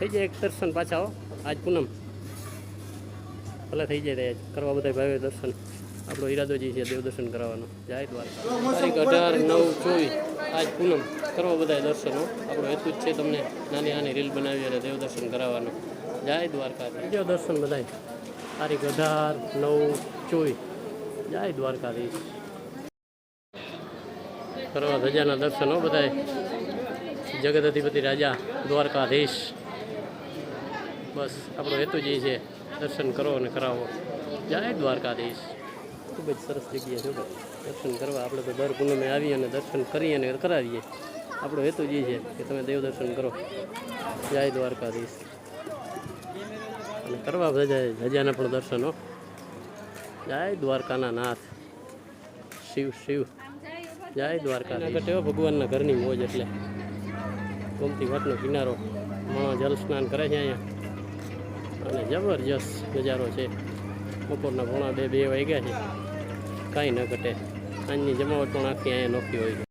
થઈ જાય એક દર્શન પાછા આવો આજ પૂનમ. ભલે થઈ જાય ત્યાં કરવા બધા ભાઈઓ દર્શન. આપણો ઈરાદોજી છે, દેવ દર્શન કરાવવાનો. જાય દ્વારકા. તારીખ અઢાર નવ ચોવીસ. આજ પૂનમ. કરવા બધા દર્શનો આપણો હેતુ જ છે તમને નાની નાની રીલ બનાવી અને દેવ દર્શન કરાવવાનો. જાય દ્વારકા. બીજો દર્શન બધાય. તારીખ અઢાર નવ ચોવીસ. જાય દ્વારકાધીશ. કરવા ધજાના દર્શનો બધાય. જગત અધિપતિ રાજા દ્વારકાધીશ. બસ, આપણો હેતુ જ એ છે, દર્શન કરો અને કરાવો. જય દ્વારકાધીશ. ખૂબ જ સરસ જગ્યા છે દર્શન કરવા આપણે તો દર પૂનમે આવીએ અને દર્શન કરીએ અને કરાવીએ. આપણો હેતુ જ એ છે કે તમે દેવ દર્શન કરો. જય દ્વારકાધીશ. અને કરવા ધજાના પણ દર્શનો જય દ્વારકાના નાથ. શિવ શિવ. જય દ્વારકા એવો ભગવાનના ઘરની મોજ એટલે. ગોમતી ઘાટનો કિનારો. માણસ જલ સ્નાન કરે છે અહીંયા. અને જબરજસ્ત નજારો છે. બપોરના પોણા બે બે વાગ્યા છે. કાંઈ ન ઘટે. સાંજની જમાવટ પણ આખી અહીંયા નોખી હોય